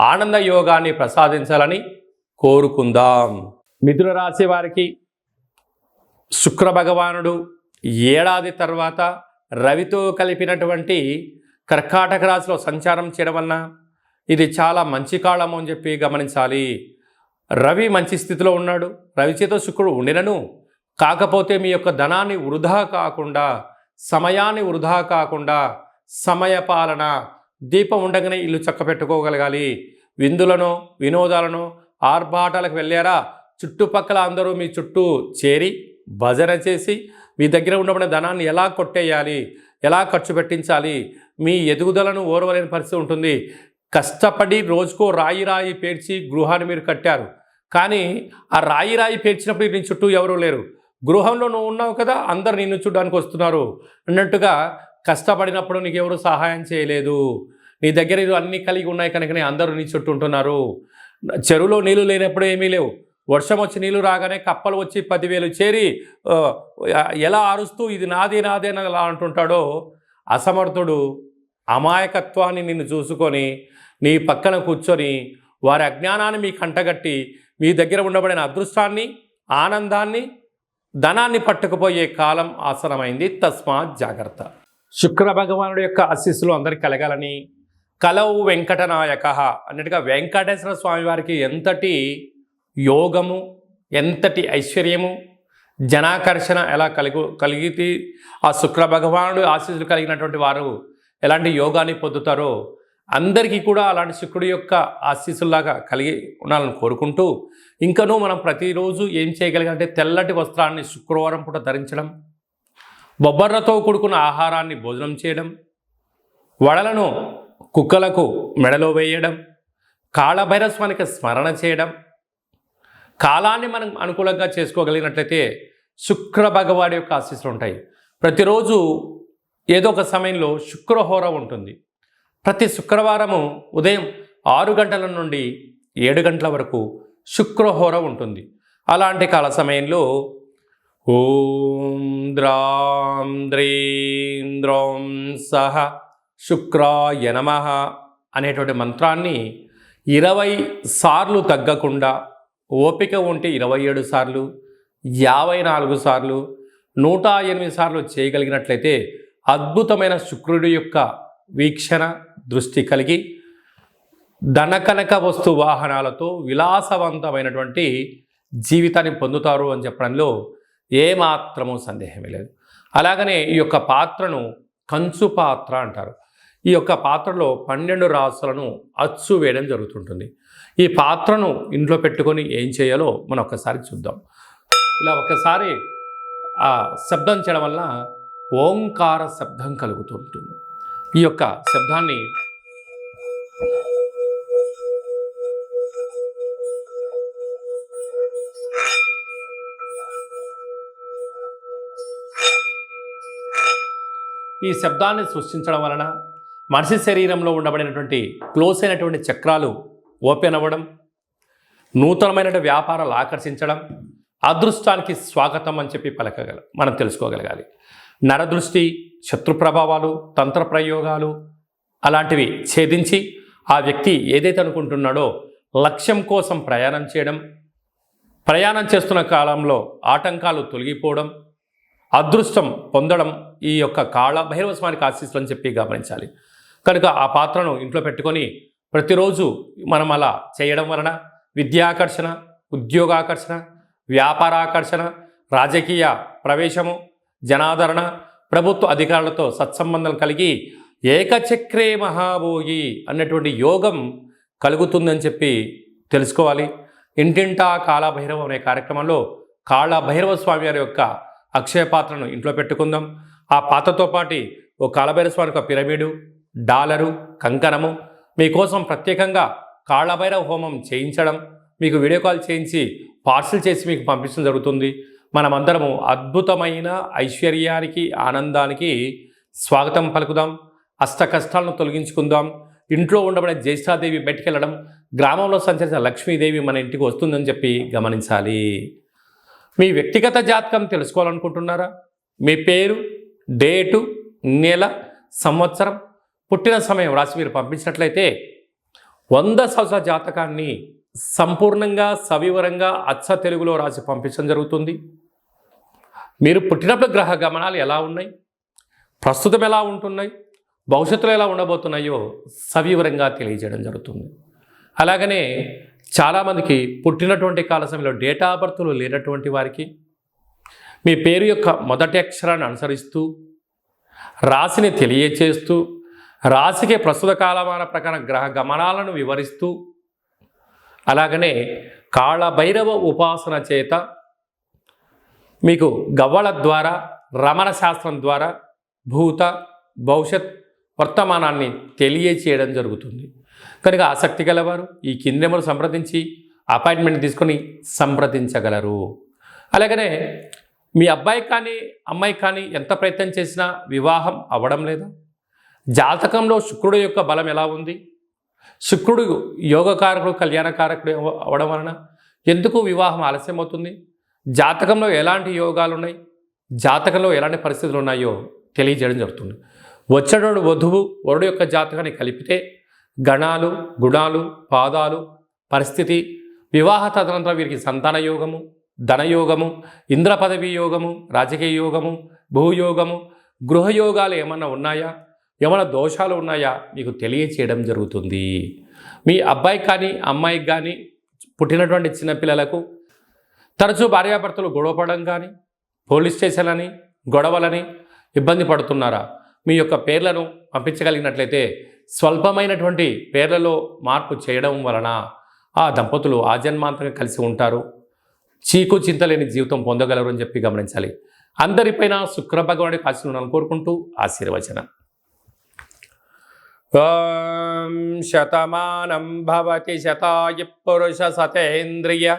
ఆనంద యోగాన్ని ప్రసాదించాలని కోరుకుందాం. మిథున రాశి వారికి శుక్ర భగవానుడు ఏడాది తర్వాత రవితో కలిపినటువంటి కర్కాటక రాశిలో సంచారం చేయడం వలన ఇది చాలా మంచి కాలం అని చెప్పి గమనించాలి. రవి మంచి స్థితిలో ఉన్నాడు. రవి చేత శుక్రుడు ఉండినను. కాకపోతే మీ యొక్క ధనాన్ని వృధా కాకుండా సమయాన్ని వృధా కాకుండా సమయపాలన దీపం ఉండగానే ఇల్లు చక్క పెట్టుకోగలగాలి విందులను వినోదాలను ఆర్భాటాలకు వెళ్ళారా? చుట్టుపక్కల అందరూ మీ చుట్టూ చేరి భజన చేసి మీ దగ్గర ఉండబడిన ధనాన్ని ఎలా కొట్టేయాలి? ఎలా ఖర్చు పెట్టించాలి? మీ ఎదుగుదలను ఓర్వలేని పరిస్థితి ఉంటుంది. కష్టపడి రోజుకో రాయి రాయి పేర్చి గృహాన్ని మీరు కట్టారు. కానీ ఆ రాయి రాయి పేర్చినప్పుడు నీ చుట్టూ ఎవరూ లేరు. గృహంలో నువ్వు ఉన్నావు కదా అందరు నిన్ను చూడడానికి వస్తున్నారు. అన్నట్టుగా కష్టపడినప్పుడు నీకు ఎవరు సహాయం చేయలేదు. నీ దగ్గర అన్నీ కలిగి ఉన్నాయి కనుకనే అందరూ నీ చుట్టూ ఉంటున్నారు. చెరువులో నీళ్ళు లేనప్పుడు ఏమీ లేవు. వర్షం వచ్చి నీళ్ళు రాగానే కప్పలు వచ్చి పదివేలు చేరి ఎలా అరుస్తూ ఇది నాది నాదే అని ఎలా అంటుంటాడో అసమర్థుడు అమాయకత్వాన్ని నిన్ను చూసుకొని నీ పక్కన కూర్చొని వారి అజ్ఞానాన్ని మీ కంటగట్టి మీ దగ్గర ఉండబడిన అదృష్టాన్ని ఆనందాన్ని ధనాన్ని పట్టుకుపోయే కాలం ఆసనమైంది. తస్మాత్ జాగ్రత్త. శుక్ర భగవానుడి యొక్క ఆశీస్సులు అందరికి కలగాలని. కలవు వెంకటనాయక అన్నట్టుగా వెంకటేశ్వర స్వామి వారికి ఎంతటి యోగము ఎంతటి ఐశ్వర్యము జనాకర్షణ ఎలా కలిగి కలిగితే ఆ శుక్ర భగవానుడు ఆశీస్సులు కలిగినటువంటి వారు ఎలాంటి యోగాన్ని పొందుతారో అందరికీ కూడా అలాంటి శుక్రుడి యొక్క ఆశీస్సులాగా కలిగి ఉండాలని కోరుకుంటూ ఇంకనూ మనం ప్రతిరోజు ఏం చేయగలిగాలంటే తెల్లటి వస్త్రాన్ని శుక్రవారం పూట ధరించడం బొబ్బర్రతో కూడుకున్న ఆహారాన్ని భోజనం చేయడం వడలను కుక్కలకు మెడలో వేయడం కాళభైరస్వానికి స్మరణ చేయడం కాలాన్ని మనం అనుకూలంగా చేసుకోగలిగినట్లయితే శుక్ర భగవాడి యొక్క ఆశీస్సులు ఉంటాయి. ప్రతిరోజు ఏదో ఒక సమయంలో శుక్రహోర ఉంటుంది. ప్రతి శుక్రవారము ఉదయం ఆరు గంటల నుండి ఏడు గంటల వరకు శుక్రహోర ఉంటుంది. అలాంటి కాల సమయంలో ఓం ద్రాం ద్రీం ద్రోం సహ శుక్రాయ నమ అనేటువంటి మంత్రాన్ని ఇరవై సార్లు తగ్గకుండా ఓపిక ఉంటే ఇరవై ఏడు సార్లు యాభై నాలుగు సార్లు నూట ఎనిమిది సార్లు చేయగలిగినట్లయితే అద్భుతమైన శుక్రుడి యొక్క వీక్షణ దృష్టి కలిగి ధనకనక వస్తు వాహనాలతో విలాసవంతమైనటువంటి జీవితాన్ని పొందుతారు అని చెప్పడంలో ఏమాత్రము సందేహమే లేదు. అలాగనే ఈ యొక్క పాత్రను కంచు పాత్ర అంటారు. ఈ యొక్క పాత్రలో పన్నెండు రాసులను అచ్చు వేయడం జరుగుతుంటుంది. ఈ పాత్రను ఇంట్లో పెట్టుకొని ఏం చేయాలో మనం ఒక్కసారి చూద్దాం. ఇలా ఒకసారి ఆ శబ్దం చేయడం వల్ల ఓంకార శబ్దం కలుగుతూ ఉంటుంది ఈ యొక్క శబ్దాన్ని ఈ శబ్దాన్ని సృష్టించడం వలన మనిషి శరీరంలో ఉండబడినటువంటి క్లోజ్ అయినటువంటి చక్రాలు ఓపెన్ అవ్వడం నూతనమైన వ్యాపారాలు ఆకర్షించడం అదృష్టానికి స్వాగతం అని చెప్పి పలకగల మనం తెలుసుకోగలగాలి. నరదృష్టి శత్రు ప్రభావాలు తంత్ర ప్రయోగాలు అలాంటివి ఛేదించి ఆ వ్యక్తి ఏదైతే అనుకుంటున్నాడో లక్ష్యం కోసం ప్రయాణం చేయడం ప్రయాణం చేస్తున్న కాలంలో ఆటంకాలు తొలగిపోవడం అదృష్టం పొందడం ఈ యొక్క కాళ భైరవ స్వామికి ఆశీస్సులు అని చెప్పి గమనించాలి. కనుక ఆ పాత్రను ఇంట్లో పెట్టుకొని ప్రతిరోజు మనం అలా చేయడం వలన విద్యాకర్షణ ఉద్యోగాకర్షణ వ్యాపారాకర్షణ రాజకీయ ప్రవేశము జనాదరణ ప్రభుత్వ అధికారులతో సత్సంబంధం కలిగి ఏకచక్రే మహాభోగి అన్నటువంటి యోగం కలుగుతుందని చెప్పి తెలుసుకోవాలి. ఇంటింటా కాళభైరవం అనే కార్యక్రమంలో కాళభైరవ స్వామి వారి యొక్క అక్షయ పాత్రను ఇంట్లో పెట్టుకుందాం. ఆ పాత్రతో పాటు ఓ కాళభైరవ ఒక యొక్క పిరమిడు డాలరు కంకణము మీకోసం ప్రత్యేకంగా కాళభైరవ హోమం చేయించడం మీకు వీడియో కాల్ చేయించి పార్సిల్ చేసి మీకు పంపించడం జరుగుతుంది. మనమందరము అద్భుతమైన ఐశ్వర్యానికి ఆనందానికి స్వాగతం పలుకుదాం. అష్ట కష్టాలను తొలగించుకుందాం. ఇంట్లో ఉండబడే జ్యేష్ఠాదేవి బయటికెళ్ళడం గ్రామంలో సంచరించిన లక్ష్మీదేవి మన ఇంటికి వస్తుందని చెప్పి గమనించాలి. మీ వ్యక్తిగత జాతకం తెలుసుకోవాలనుకుంటున్నారా? మీ పేరు డేటు నెల సంవత్సరం పుట్టిన సమయం రాసి మీరు పంపించినట్లయితే వంద సంవత్సర జాతకాన్ని సంపూర్ణంగా సవివరంగా అచ్చ తెలుగులో రాసి పంపించడం జరుగుతుంది. మీరు పుట్టినప్పుడు గ్రహ గమనాలు ఎలా ఉన్నాయి? ప్రస్తుతం ఎలా ఉంటున్నాయి? భవిష్యత్తులో ఎలా ఉండబోతున్నాయో సవివరంగా తెలియజేయడం జరుగుతుంది. అలాగనే చాలామందికి పుట్టినటువంటి కాల సమయంలో డేటా బర్త్లు లేనటువంటి వారికి మీ పేరు యొక్క మొదటి అక్షరాన్ని అనుసరిస్తూ రాశిని తెలియచేస్తూ రాశికి ప్రస్తుత కాలమాన ప్రకారం గ్రహ గమనాలను వివరిస్తూ అలాగనే కాళభైరవ ఉపాసన చేత మీకు గవ్వల ద్వారా రమణ శాస్త్రం ద్వారా భూత భవిష్యత్ వర్తమానాన్ని తెలియచేయడం జరుగుతుంది. కనుక ఆసక్తి గలవారు ఈ కింది నెంబర్ సంప్రదించి అపాయింట్మెంట్ తీసుకొని సంప్రదించగలరు. అలాగనే మీ అబ్బాయి కానీ అమ్మాయి కానీ ఎంత ప్రయత్నం చేసినా వివాహం అవ్వడం లేదా? జాతకంలో శుక్రుడు యొక్క బలం ఎలా ఉంది? శుక్రుడు యోగకారకుడు కళ్యాణకారకుడు అవ్వడం వలన ఎందుకు వివాహం ఆలస్యం అవుతుంది జాతకంలో ఎలాంటి యోగాలు ఉన్నాయి జాతకంలో ఎలాంటి పరిస్థితులు ఉన్నాయో తెలియజేయడం జరుగుతుంది. వచ్చేటోడు వధువు వరుడు యొక్క జాతకాన్ని కలిపితే గణాలు గుణాలు పాదాలు పరిస్థితి వివాహ తదనంతరం వీరికి సంతాన యోగము ధనయోగము ఇంద్ర పదవి యోగము రాజకీయ యోగము భూయోగము గృహయోగాలు ఏమన్నా ఉన్నాయా? ఏమైనా దోషాలు ఉన్నాయా? మీకు తెలియచేయడం జరుగుతుంది. మీ అబ్బాయికి కానీ అమ్మాయికి కానీ పుట్టినటువంటి చిన్నపిల్లలకు తరచూ భార్యాభర్తలు గొడవపడడం కానీ పోలీస్ స్టేషన్లని గొడవలని ఇబ్బంది పడుతున్నారా? మీ యొక్క పేర్లను పంపించగలిగినట్లయితే స్వల్పమైనటువంటి పేర్లలో మార్పు చేయడం వలన ఆ దంపతులు ఆజన్మాంతంగా కలిసి ఉంటారు. చీకు చింతలేని జీవితం పొందగలరు అని చెప్పి గమనించాలి. అందరిపైన శుక్ర భగవానుడి ఆశీర్వాదాలను కోరుకుంటూ ఆశీర్వచనం. ఓం శతమానం భవతి శతాయ పురుష సతేంద్రియ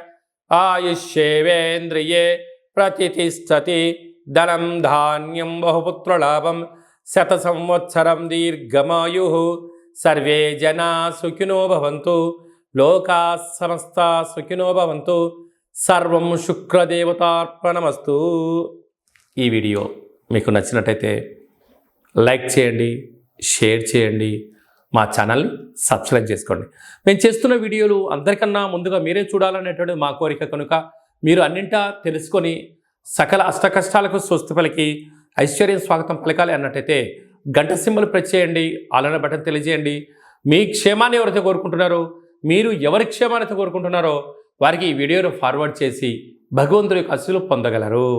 ఆయుష్యేవేంద్రియే ప్రతిష్టతి ధనం ధాన్యం బహుపుత్రలాభం శత సంవత్సరం దీర్ఘమాయు. సర్వే జనా సుఖినో భవంతు. లోకా సమస్త సుఖినో భవంతు. సర్వం శుక్రదేవతార్పణమస్తు. ఈ వీడియో మీకు నచ్చినట్టయితే లైక్ చేయండి షేర్ చేయండి మా ఛానల్ని సబ్స్క్రైబ్ చేసుకోండి. మేము చేస్తున్న వీడియోలు అందరికన్నా ముందుగా మీరే చూడాలనేటువంటి మా కోరిక కనుక మీరు అన్నింటా తెలుసుకొని సకల అష్ట కష్టాలకు స్వస్తి పలికి ఐశ్వర్యం స్వాగతం పలకాలి అన్నట్టయితే గంట సింబల్ ప్రెస్ చేయండి ఆలన బటన్ తెలియజేయండి. మీ క్షేమాన్ని ఎవరైతే కోరుకుంటున్నారో మీరు ఎవరి క్షేమాన్ని కోరుకుంటున్నారో వారికి ఈ వీడియోను ఫార్వర్డ్ చేసి భగవంతుడి యొక్క అస్సులు పొందగలరు.